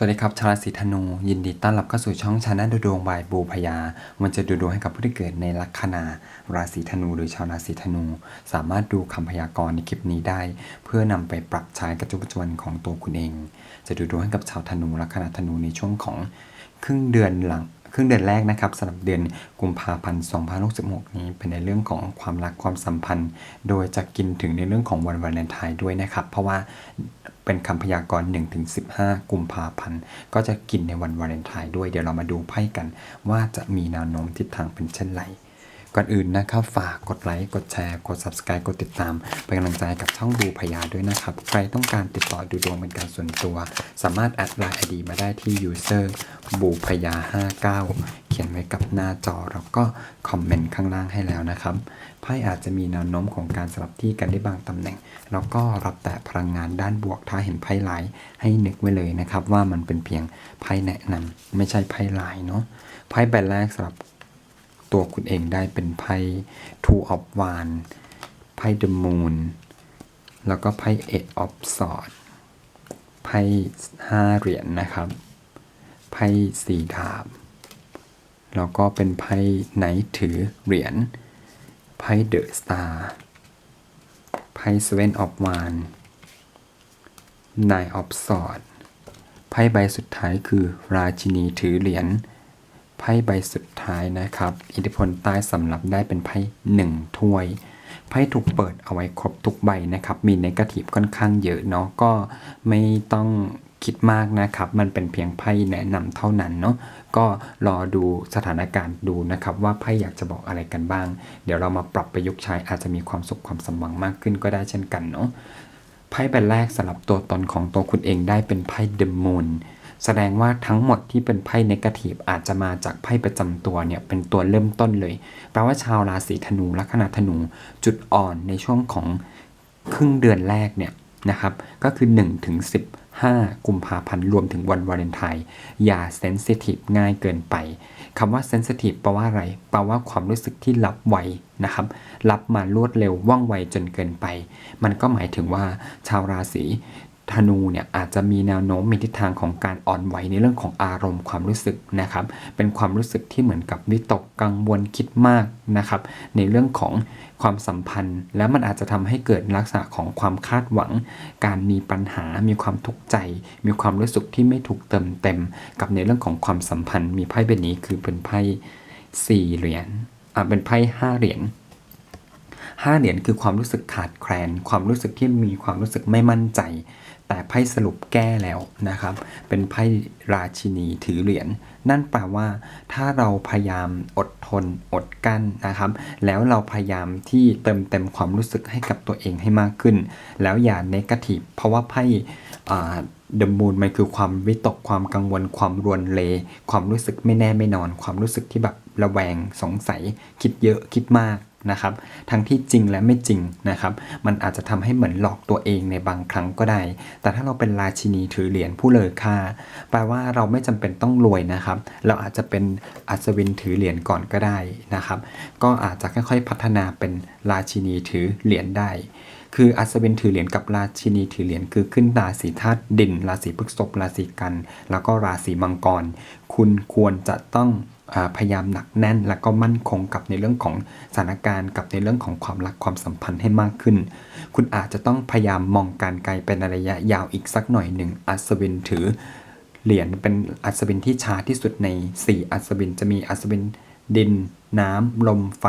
สวัสดีครับชาวราศีธนู ยินดีต้อนรับเข้าสู่ช่องชาแนลดูดวงบายบูพยา มันจะดูดวงให้กับผู้ที่เกิดในลัคนาราศีธนูหรือชาวราศีธนู สามารถดูคำพยากรณ์ในคลิปนี้ได้ เพื่อนำไปปรับใช้กับจุปัจจุบันของตัวคุณเอง จะดูดวงให้กับชาวธนูลัคนาธนูในช่วงของครึ่งเดือนหลัง ครึ่งเดือนแรกนะครับสำหรับเดือนกุมภาพันธ์2566 นี้เป็นในเรื่องของความรักความสัมพันธ์ โดยจะกินถึงในเรื่องของวันวาเลนไทน์ด้วยนะครับ เพราะว่าเป็นคำพยากรณ์1ถึง15 กุมภาพันธ์ก็จะกินในวันวาเลนไทน์ด้วยเดี๋ยวเรามาดูไพ่กัน ว่าจะมีแนวโน้มทิศทางเป็นเช่นไร ก่อนอื่นนะครับฝากกดไลค์กดแชร์กด subscribe กดติดตามเป็นกำลังใจกับช่องดูพยาด้วยนะครับ ใครต้องการติดต่อดูดวงเป็นการส่วนตัว สามารถแอดไลน์ ID มาได้ที่ user บูพยา 59 เขียนไว้กับหน้าจอแล้วก็คอมเมนต์ข้างล่างให้แล้วนะครับไพ่อาจจะมีแนวโน้มของการสลับที่กันได้บางตำแหน่ง แล้วก็รับแต่พลังงานด้านบวกถ้าเห็นไพ่ลายให้นึกไว้เลยนะครับ ว่ามันเป็นเพียงไพ่แนะนำไม่ใช่ไพ่ลายเนาะไพ่ใบแรกสำหรับ ตัวคุณเองได้เป็นไพ่ Two of Wands ไพ่ The Moon แล้วก็ไพ่ Eight of Swords ไพ่ห้าเหรียญนะครับ ไพ่สี่ดาบ แล้วก็เป็นไพ่ไนถือเหรียญ ไพ่ The Star ไพ่ Seven of Wands Nine of Swords ไพ่ใบสุดท้ายคือราชินีถือเหรียญ ไพ่ใบสุดท้ายนะครับ อิทธิพลใต้สำรับได้เป็นไพ่หนึ่งถ้วย ไพ่ถูกเปิดเอาไว้ครบทุกใบนะครับ มีในกาทีฟค่อนข้างเยอะเนาะ ก็ไม่ต้องคิดมากนะครับ มันเป็นเพียงไพ่แนะนำเท่านั้นเนาะ ก็รอดูสถานการณ์ดูนะครับ ว่าไพ่อยากจะบอกอะไรกันบ้าง เดี๋ยวเรามาปรับประยุกต์ใช้อาจจะมีความสุขความสมหวังมากขึ้นก็ได้เช่นกันเนาะ ไพ่ใบแรกสำหรับตัวตนของตัวคุณเองได้เป็นไพ่ The Moon แสดงว่าทั้งหมดที่เป็นไพ่เนกาทีฟอาจจะมาจากไพ่ประจำตัวเนี่ยเป็นตัวเริ่มต้นเลยแปลว่าชาวราศีธนูลัคนาธนูจุดอ่อนในช่วงของครึ่งเดือนแรกเนี่ยนะครับก็คือ1ถึง15 กุมภาพันธ์รวมถึงวันวาเลนไทน์อย่าเซนซิทีฟง่ายเกินไปคำว่าเซนซิทีฟแปลว่าอะไรแปลว่าความรู้สึกที่รับไวนะครับ รับมารวดเร็วว่องไวจนเกินไป มันก็หมายถึงว่าชาวราศี ธนูเนี่ยอาจจะมีแนวโน้มมีทิศทางของการอ่อนไหวในเรื่องของอารมณ์ความรู้สึกนะครับ เป็นความรู้สึกที่เหมือนกับวิตกกังวลคิดมากนะครับ ในเรื่องของความสัมพันธ์ แล้วมันอาจจะทำให้เกิดลักษณะของความคาดหวัง การมีปัญหา มีความทุกข์ใจ มีความรู้สึกที่ไม่ถูกเติมเต็ม กับในเรื่องของความสัมพันธ์ มีไพ่ใบนี้คือเป็นไพ่สี่เหรียญอ่าเป็นไพ่ห้าเหรียญห้าเหรียญคือความรู้สึกขาดแคลน ความรู้สึกที่มีความรู้สึกไม่มั่นใจ แต่ไพ่สรุปแก้แล้วนะครับ เป็นไพ่ราชินีถือเหรียญ นั่นแปลว่า ถ้าเราพยายามอดทนอดกั้นนะครับ แล้วเราพยายามที่เติมเต็มความรู้สึกให้กับตัวเองให้มากขึ้น แล้วอย่าเนกาทีฟเพราะว่าไพ่เดอะมูนมันคือความวิตกความกังวลความรวนเล ความรู้สึกไม่แน่ไม่นอน ความรู้สึกที่แบบระแวงสงสัย คิดเยอะคิดมาก นะครับ ทั้งที่จริงและไม่จริงนะครับ มันอาจจะทำให้เหมือนหลอกตัวเองในบางครั้งก็ได้ แต่ถ้าเราเป็นราชินีถือเหรียญผู้เลอค่า แปลว่าเราไม่จำเป็นต้องรวยนะครับ เราอาจจะเป็นอัศวินถือเหรียญก่อนก็ได้นะครับ ก็อาจจะค่อยๆพัฒนาเป็นราชินีถือเหรียญได้คืออัศวินถือเหรียญกับราชินีถือเหรียญคือขึ้นราศีธาตุดิน ราศีพฤษภราศีกัน แล้วก็ราศีมังกร คุณควรจะต้อง พยายามหนักแน่น แล้วก็มั่นคงกับในเรื่องของสถานการณ์กับในเรื่องของความรักความสัมพันธ์ให้มากขึ้น คุณอาจจะต้องพยายามมองการไกลเป็นระยะยาวอีกสักหน่อยหนึ่งอัศวินถือเหรียญเป็นอัศวินที่ช้าที่สุดใน 4 อัศวินจะมีอัศวินดิน น้ำ ลมไฟ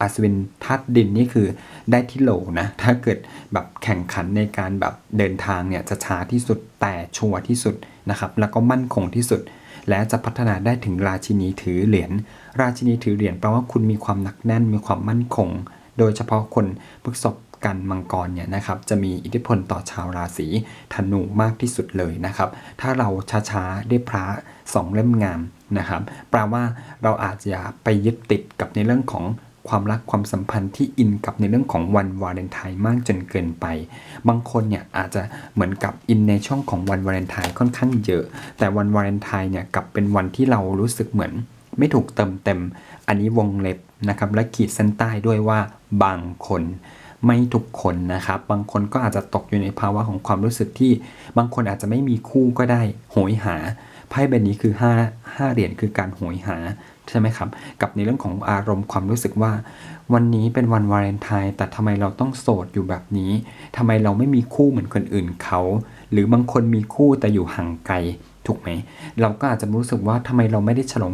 อัศวินธาตุดินนี่คือได้ที่โหลนะ ถ้าเกิดแบบแข่งขันในการแบบเดินทางเนี่ยจะช้าที่สุดแต่ชัวร์ที่สุดนะครับ แล้วก็มั่นคงที่สุด และจะพัฒนาได้ถึงราชินีถือเหรียญ ราชินีถือเหรียญแปลว่าคุณมีความหนักแน่นมีความมั่นคง โดยเฉพาะคนพฤษบกันมังกรเนี่ยนะครับจะมีอิทธิพลต่อชาวราศีธนูมากที่สุดเลยนะครับ ถ้าเราช้าๆได้พระสองเล่มงามนะครับแปลว่าเราอาจจะไปยึดติดกับในเรื่องของ ความรักความสัมพันธ์ที่อินกับในเรื่องของวันวาเลนไทน์มากจนเกินไป บางคนเนี่ยอาจจะเหมือนกับอินในช่องของวันวาเลนไทน์ค่อนข้างเยอะ แต่วันวาเลนไทน์เนี่ยกลับเป็นวันที่เรารู้สึกเหมือน ไม่ถูกเติมเต็ม อันนี้วงเล็บนะครับและขีดเส้นใต้ด้วยว่าบางคนไม่ทุกคนนะครับ บางคนก็อาจจะตกอยู่ในภาวะของความรู้สึกที่ บางคนอาจจะไม่มีคู่ก็ได้โหยหา ไพ่ใบนี้คือ 5 5 เหรียญคือการโหยหา ใช่ไหมครับ กับในเรื่องของอารมณ์ความรู้สึกว่า วันนี้เป็นวันวาเลนไทน์แต่ทำไมเราต้องโสดอยู่แบบนี้ทำไมเราไม่มีคู่เหมือนคนอื่นเขา หรือบางคนมีคู่แต่อยู่ห่างไกล ถูกไหม เราก็อาจจะรู้สึกว่าทำไมเราไม่ได้ฉลอง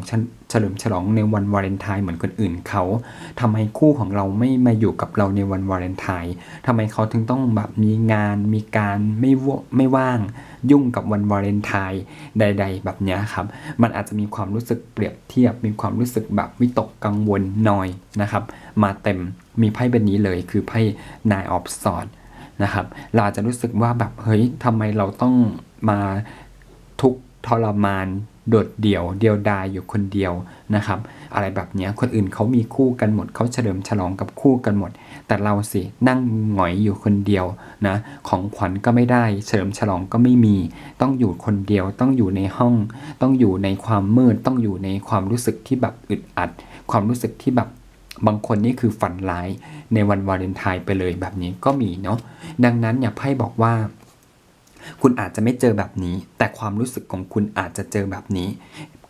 เฉลิมฉลองในวันวาเลนไทน์เหมือนคนอื่นเขาทำไมคู่ของเราไม่มาอยู่กับเราในวันวาเลนไทน์ทำไมเขาถึงต้องแบบมีงานมีการไม่วไม่ว่าง ยุ่งกับวันวาเลนไทน์ใด ๆ แบบนี้ครับ มันอาจจะมีความรู้สึกเปรียบเทียบ มีความรู้สึกแบบวิตกกังวลนอยนะครับ มาเต็มมีไพ่ใบนี้เลยคือไพ่ Nine of Swords นะครับ เราอาจจะรู้สึกว่าแบบเฮ้ยทำไมเราต้องมา ทุกทรมาน โดดเดี่ยว เดียวดายอยู่คนเดียวนะครับ อะไรแบบนี้คนอื่นเขามีคู่กันหมดเขาเฉลิมฉลองกับคู่กันหมด แต่เราสินั่งหงอยอยู่คนเดียวนะของขวัญก็ไม่ได้ เฉลิมฉลองก็ไม่มี ต้องอยู่คนเดียวต้องอยู่ในห้อง ต้องอยู่ในความมืดต้องอยู่ในความรู้สึกที่แบบอึดอัด ความรู้สึกที่แบบบางคนนี่คือฝันร้ายในวันวาเลนไทน์ไปเลยแบบนี้ก็มีเนาะดังนั้นอย่าไพ่บอกว่า คุณอาจจะไม่เจอแบบนี้ แต่ความรู้สึกของคุณอาจจะเจอแบบนี้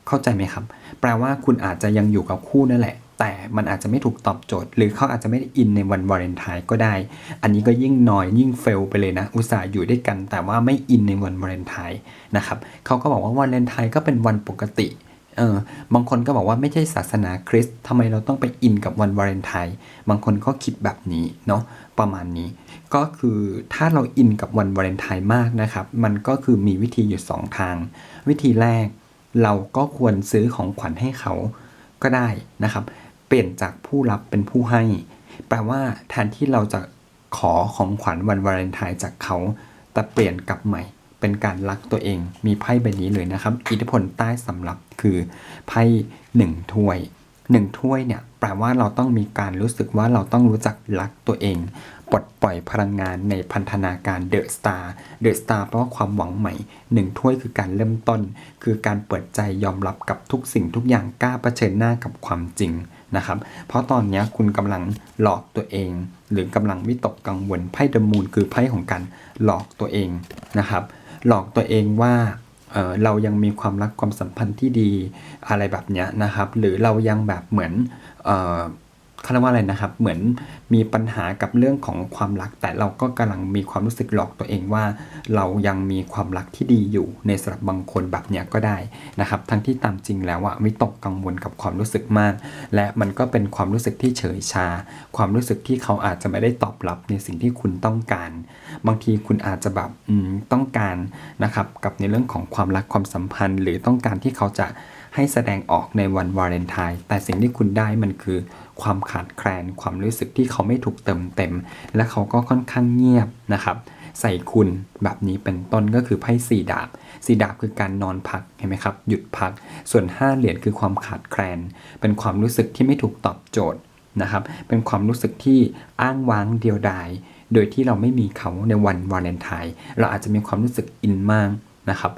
เข้าใจไหมครับ แปลว่าคุณอาจจะยังอยู่กับคู่นั่นแหละ แต่มันอาจจะไม่ถูกตอบโจทย์ หรือเขาอาจจะไม่ได้อินในวันวาเลนไทน์ก็ได้ อันนี้ก็ยิ่งน้อยยิ่งเฟลไปเลยนะ อุตส่าห์อยู่ด้วยกัน แต่ว่าไม่อินในวันวาเลนไทน์นะครับเขาก็บอกว่าวาเลนไทน์ก็เป็นวันปกติ เออบางคนก็บอกว่าไม่ใช่ศาสนาคริสต์ทำไมเราต้องไปอินกับวันวาเลนไทน์บางคนก็คิดแบบนี้เนาะประมาณนี้ ก็คือถ้าเราอินกับวันวาเลนไทน์มากนะครับ มันก็คือมีวิธีอยู่ 2 ทาง วิธีแรก เราก็ควรซื้อของขวัญให้เขาก็ได้นะครับ เปลี่ยนจากผู้รับเป็นผู้ให้ แปลว่าแทนที่เราจะขอของขวัญวันวาเลนไทน์จากเขาแต่เปลี่ยนกลับใหม่ เป็นการรักตัวเอง มีไพ่ใบนี้เลยนะครับ อิทธิพลใต้สำรับคือไพ่หนึ่งถ้วยหนึ่งถ้วยเนี่ยแปลว่าเราต้องมีการรู้สึกว่าเราต้องรู้จักรักตัวเอง ปลดปล่อยพลังงานในพันธนาการเดอะสตาร์เดอะสตาร์แปลว่าความหวังใหม่หนึ่งถ้วยคือการเริ่มต้น คือการเปิดใจยอมรับกับทุกสิ่งทุกอย่างกล้าเผชิญหน้ากับความจริงนะครับ เพราะตอนนี้คุณกำลังหลอกตัวเอง หรือกำลังวิตกกังวลไพ่เดมูลคือไพ่ของการหลอกตัวเองนะครับ หลอกตัวเองว่าเเรายังมีความรักความสัมพันธ์ที่ดีอะไรแบบเนี้ยนะครับ หรือเรายังแบบเหมือน เขาเรียกว่าอะไรนะครับ เหมือนมีปัญหากับเรื่องของความรัก แต่เราก็กำลังมีความรู้สึกหลอกตัวเองว่า เรายังมีความรักที่ดีอยู่ในสำหรับบางคนแบบเนี้ยก็ได้นะครับ ทั้งที่ตามจริงแล้วอะวิตกกังวลกับความรู้สึกมาก และมันก็เป็นความรู้สึกที่เฉยชา ความรู้สึกที่เขาอาจจะไม่ได้ตอบรับในสิ่งที่คุณต้องการ บางทีคุณอาจจะแบบต้องการนะครับกับในเรื่องของความรักความสัมพันธ์ หรือต้องการที่เขาจะให้แสดงออกในวันวาเลนไทน์แต่สิ่งที่คุณได้มันคือ ความขาดแคลน ความรู้สึกที่เขาไม่ถูกเติมเต็ม และเขาก็ค่อนข้างเงียบนะครับ ใส่คุณแบบนี้เป็นต้นก็คือไพ่สี่ดาบสี่ดาบคือการนอนพักเห็นไหมครับ หยุดพัก ส่วนห้าเหรียญคือความขาดแคลน เป็นความรู้สึกที่ไม่ถูกตอบโจทย์นะครับ เป็นความรู้สึกที่อ้างว้างเดียวดาย โดยที่เราไม่มีเขาในวันวาเลนไทน์ เราอาจจะมีความรู้สึกอินมากนะครับ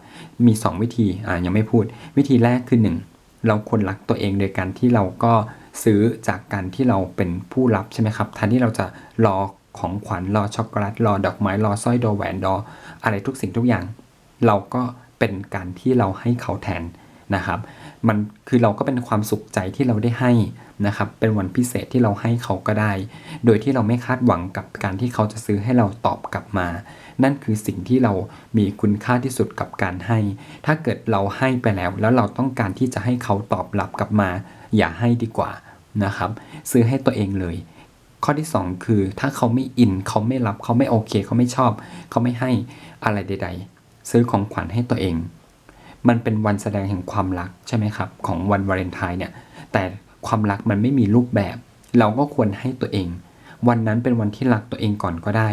มี 2 วิธี อ่า ยังไม่พูด วิธีแรกคือ 1 เราควรรักตัวเองโดยการที่เราก็ ซื้อจากการที่เราเป็นผู้รับใช่ไหมครับแทนที่เราจะรอของขวัญรอช็อกโกแลตรอดอกไม้รอสร้อยดอแหวนดอ อะไรทุกสิ่งทุกอย่าง เราก็เป็นการที่เราให้เขาแทนนะครับ มันคือเราก็เป็นความสุขใจที่เราได้ให้นะครับ เป็นวันพิเศษที่เราให้เขาก็ได้ โดยที่เราไม่คาดหวังกับการที่เขาจะซื้อให้เราตอบกลับมา นั่นคือสิ่งที่เรามีคุณค่าที่สุดกับการให้ ถ้าเกิดเราให้ไปแล้ว แล้วเราต้องการที่จะให้เขาตอบรับกลับมา อย่าให้ดีกว่านะครับ ซื้อให้ตัวเองเลย ข้อที่ 2 คือถ้าเขาไม่อินเขาไม่รับเขาไม่โอเค เขาไม่ชอบ เขาไม่ให้อะไรใด ๆ ซื้อของขวัญให้ตัวเอง มันเป็นวันแสดงแห่งความรักใช่ไหมครับ ของวันวาเลนไทน์เนี่ย แต่ความรักมันไม่มีรูปแบบ เราก็ควรให้ตัวเอง วันนั้นเป็นวันที่รักตัวเองก่อนก็ได้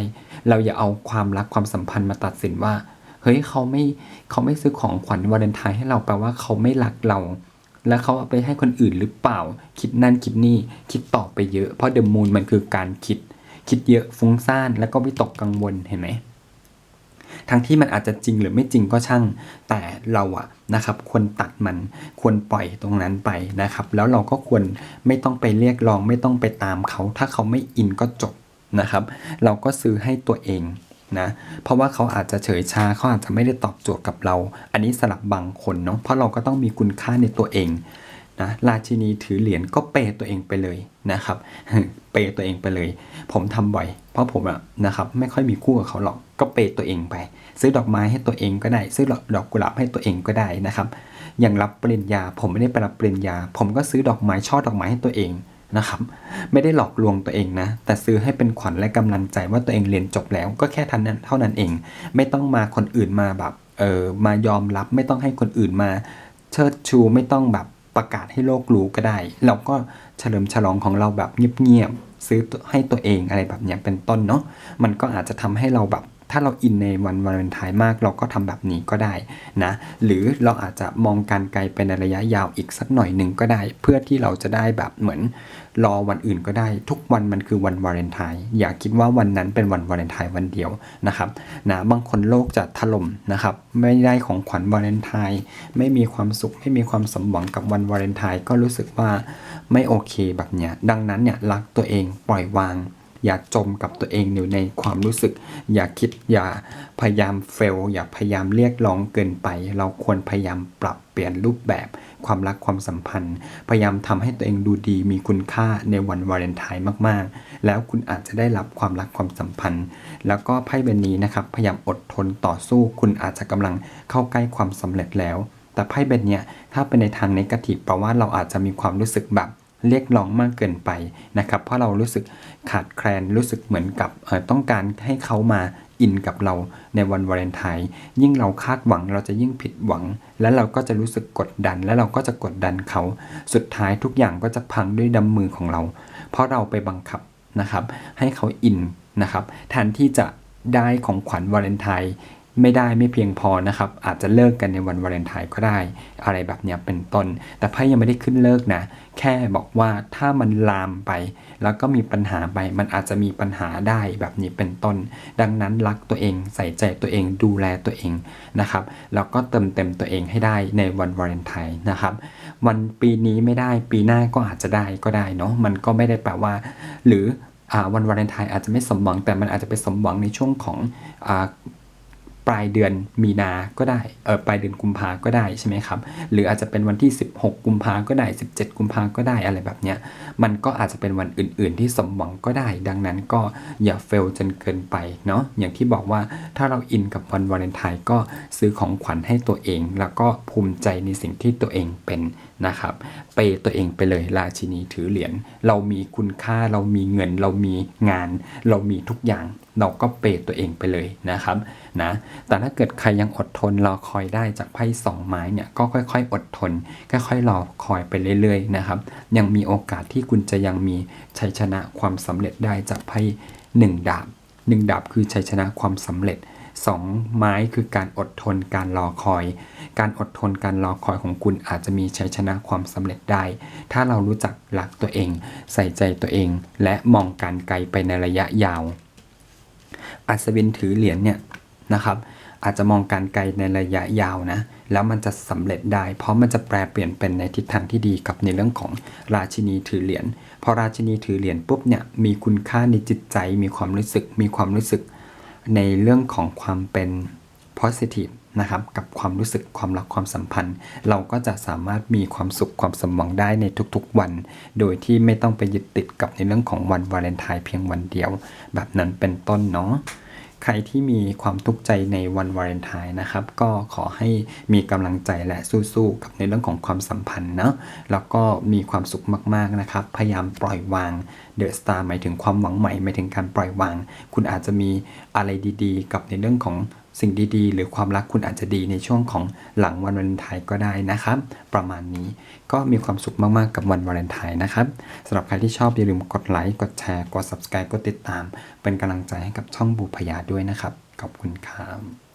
เราอย่าเอาความรักความสัมพันธ์มาตัดสินว่า เฮ้ยเขาไม่เขาไม่ซื้อของขวัญวาเลนไทน์ให้เราแปลว่าเขาไม่รักเรา แล้วเขาเอาไปให้คนอื่นหรือเปล่า คิดนั่นคิดนี่คิดต่อไปเยอะ เพราะเดอะมูนมันคือการคิด คิดเยอะฟุ้งซ่านแล้วก็วิตกกังวลเห็นไหม ทั้งที่มันอาจจะจริงหรือไม่จริงก็ช่าง แต่เราอะนะครับควรตัดมันควรปล่อยตรงนั้นไปนะครับ แล้วเราก็ควรไม่ต้องไปเรียกร้องไม่ต้องไปตามเขา ถ้าเขาไม่อินก็จบนะครับ เราก็ซื้อให้ตัวเองนะเพราะว่าเขาอาจจะเฉยชาเขาอาจจะไม่ได้ตอบโจทย์กับเรา อันนี้สลับบางคนเนาะเพราะเราก็ต้องมีคุณค่าในตัวเอง นะราชินีถือเหรียญก็เปยตัวเองไปเลยนะครับ เปยตัวเองไปเลย ผมทำบ่อย เพราะผมอะนะครับไม่ค่อยมีคู่กับเขาหรอกก็เปยตัวเองไป ซื้อดอกไม้ให้ตัวเองก็ได้ ซื้อดอกกุหลาบให้ตัวเองก็ได้นะครับ อย่างรับปริญญา ผมไม่ได้ไปรับปริญญา ผมก็ซื้อดอกไม้ช่อดอกไม้ให้ตัวเองนะครับไม่ได้หลอกลวงตัวเองนะ แต่ซื้อให้เป็นขวัญและกำลังใจว่าตัวเองเรียนจบแล้วก็แค่ทันนั้นเท่านั้นเอง ไม่ต้องมาคนอื่นมาแบบเออมายอมรับไม่ต้องให้คนอื่นมา เชิดชูไม่ต้องแบบ ประกาศให้โลกรู้ก็ได้ เราก็เฉลิมฉลองของเราแบบเงียบๆซื้อให้ตัวเองอะไรแบบนี้เป็นต้นเนาะมันก็อาจจะทำให้เราแบบ ถ้าเราอินในวันวาเลนไทน์มาก เราก็ทำแบบนี้ก็ได้นะหรือเราอาจจะมองการไกลไปในระยะยาวอีกสักหน่อยหนึ่งก็ได้ เพื่อที่เราจะได้แบบเหมือนรอวันอื่นก็ได้ ทุกวันมันคือวันวาเลนไทน์อย่าคิดว่าวันนั้นเป็นวันวาเลนไทน์วันเดียวนะครับนะบางคนโลกจะถล่มนะครับไม่ได้ของขวัญวาเลนไทน์ไม่มีความสุขไม่มีความสมหวังกับวันวาเลนไทน์ก็รู้สึกว่าไม่โอเคแบบเนี้ยดังนั้นเนี่ยรักตัวเองปล่อยวาง อย่าจมกับตัวเองอยู่ในความรู้สึก อย่าคิดอย่าพยายามเฟลอย่าพยายามเรียกร้องเกินไป เราควรพยายามปรับเปลี่ยนรูปแบบความรักความสัมพันธ์ พยายามทำให้ตัวเองดูดีมีคุณค่าในวันวาเลนไทน์มากๆ แล้วคุณอาจจะได้รับความรักความสัมพันธ์ แล้วก็ไพ่ใบนี้นะครับ พยายามอดทนต่อสู้คุณอาจจะกำลังเข้าใกล้ความสำเร็จแล้ว แต่ไพ่ใบเนี้ยถ้าเป็นในทางนกาทีฟแปลว่าเราอาจจะมีความรู้สึกแบบ เรียกร้องมากเกินไปนะครับ เพราะเรารู้สึกขาดแคลนรู้สึกเหมือนกับต้องการให้เขามาอินกับเราในวันวาเลนไทน์ยิ่งเราคาดหวังเราจะยิ่งผิดหวัง และเราก็จะรู้สึกกดดัน และเราก็จะกดดันเขา สุดท้ายทุกอย่างก็จะพังด้วยดำมือของเรา เพราะเราไปบังคับนะครับ ให้เขาอินนะครับแทนที่จะได้ของขวัญวาเลนไทน์ ไม่ได้ไม่เพียงพอนะครับ อาจจะเลิกกันในวันวาเลนไทน์ก็ได้ อะไรแบบนี้เป็นต้น แต่ไพ่ยังไม่ได้ขึ้นเลิกนะ แค่บอกว่าถ้ามันลามไป แล้วก็มีปัญหาไป มันอาจจะมีปัญหาได้แบบนี้เป็นต้น ดังนั้นรักตัวเองใส่ใจตัวเองดูแลตัวเองนะครับ แล้วก็เติมเต็มตัวเองให้ได้ในวันวาเลนไทน์นะครับ วันปีนี้ไม่ได้ปีหน้าก็อาจจะได้ก็ได้เนาะ มันก็ไม่ได้แปลว่า หรืออวันวาเลนไทน์อาจจะไม่สมหวังแต่มันอาจจะไปสมหวังในช่วงของ ปลายเดือนมีนาก็ได้เออปลายเดือนกุมภาก็ได้ใช่ไหมครับ หรืออาจจะเป็นวันที่ 16 กุมภาก็ได้ 17 กุมภาก็ได้อะไรแบบเนี้ยมันก็อาจจะเป็นวันอื่น ๆ ที่สมหวังก็ได้ ดังนั้นก็อย่าเฟลจนเกินไปเนาะอย่างที่บอกว่าถ้าเราอินกับวันวาเลนไทน์ก็ซื้อของขวัญให้ตัวเอง แล้วก็ภูมิใจในสิ่งที่ตัวเองเป็นนะครับเปย์ตัวเองไปเลยราชินีถือเหรียญเรามีคุณค่าเรามีเงิน เรามีงาน เรามีทุกอย่างเราก็เปย์ตัวเองไปเลยนะครับนะแต่ถ้าเกิดใครยังอดทนรอคอยได้จากไพ่สองไม้เนี่ยก็ค่อย ๆ อดทนค่อยๆรอคอยไปเรื่อยๆนะครับ ยังมีโอกาสที่คุณจะยังมีชัยชนะความสำเร็จได้จากไพ่หนึ่งดาบหนึ่งดาบคือชัยชนะความสำเร็จสองไม้คือการอดทนการรอคอย การอดทนการรอคอยของคุณอาจจะมีชัยชนะความสำเร็จได้ ถ้าเรารู้จักรักตัวเอง ใส่ใจตัวเอง และมองการไกลไปในระยะยาว อัศวินถือเหรียญเนี่ยนะครับ อาจจะมองการไกลในระยะยาวนะ แล้วมันจะสำเร็จได้ เพราะมันจะแปลเปลี่ยนเป็นในทิศทางที่ดีกับในเรื่องของราชินีถือเหรียญพอราชินีถือเหรียญปุ๊บเนี่ยมีคุณค่าในจิตใจมีความรู้สึก มีความรู้สึกในเรื่องของความเป็น positive นะครับกับความรู้สึกความรักความสัมพันธ์ เราก็จะสามารถมีความสุขความสมหวังได้ในทุกๆวัน โดยที่ไม่ต้องไปยึดติดกับในเรื่องของวันวาเลนไทน์เพียงวันเดียว แบบนั้นเป็นต้นเนาะใครที่มีความทุกข์ใจในวันวาเลนไทน์นะครับ ก็ขอให้มีกำลังใจและสู้ๆกับในเรื่องของความสัมพันธ์เนาะแล้วก็มีความสุขมากๆนะครับ พยายามปล่อยวางเดอะสตาร์หมายถึงความหวังใหม่หมายถึงการปล่อยวาง คุณอาจจะมีอะไรดีๆ กับในเรื่องของ สิ่งดีๆ หรือความรักคุณอาจจะดีในช่วงของหลังวันวาเลนไทน์ก็ได้นะครับ ประมาณนี้ก็มีความสุขมากๆกับวันวาเลนไทน์นะครับสำหรับใครที่ชอบอย่าลืมกดไลค์กดแชร์กด subscribe กดติดตาม เป็นกำลังใจให้กับช่องบูพยาด้วยนะครับ ขอบคุณครับ